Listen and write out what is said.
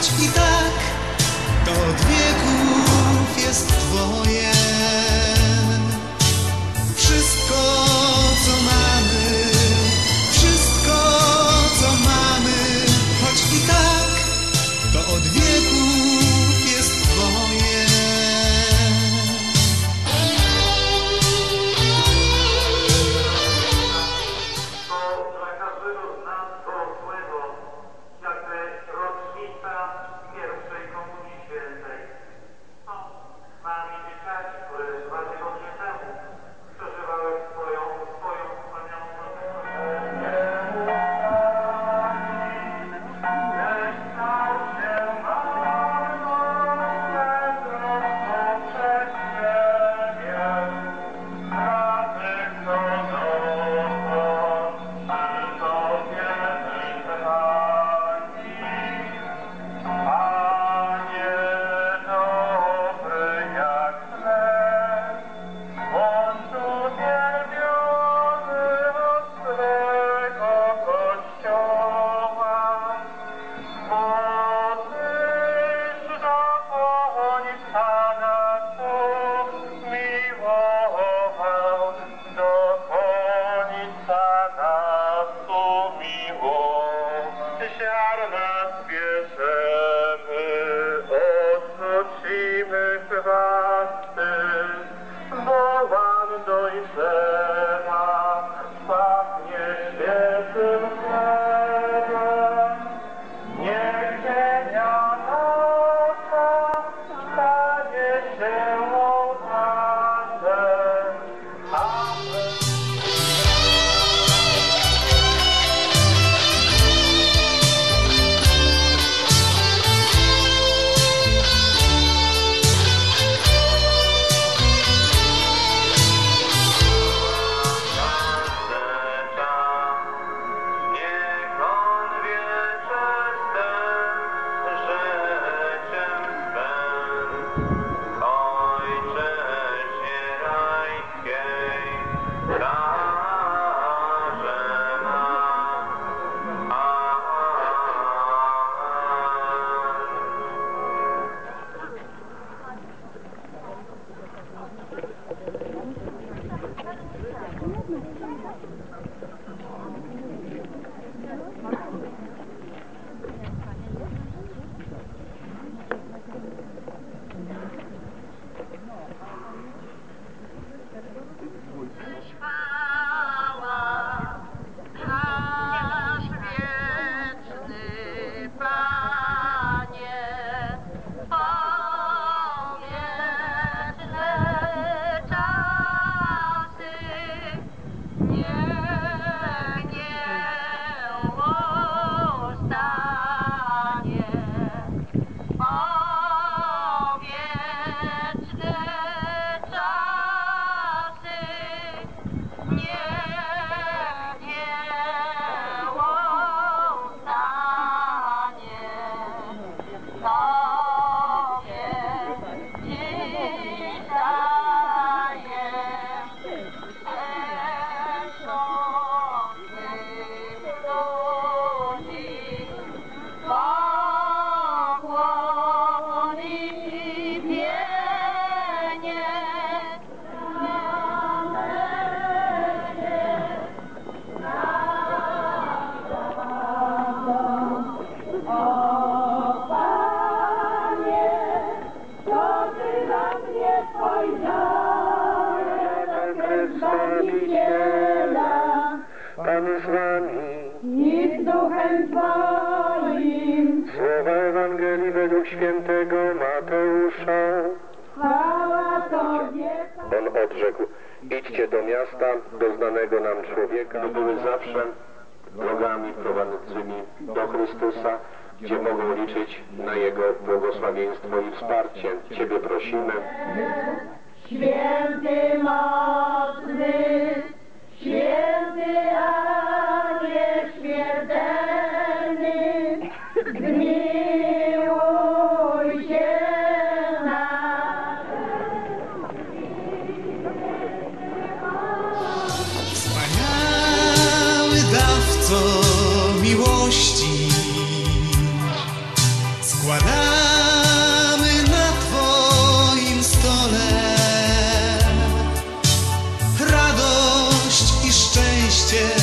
i tak to od wieków jest twoje. out and z wami i z duchem twoim. Słowa Ewangelii według świętego Mateusza. Chwała Tobie. On odrzekł, idźcie do miasta, doznanego nam człowieka. Były zawsze drogami prowadzącymi do Chrystusa, gdzie mogą liczyć na Jego błogosławieństwo i wsparcie. Ciebie prosimy. co miłości składamy na Twoim stole. Radość i szczęście.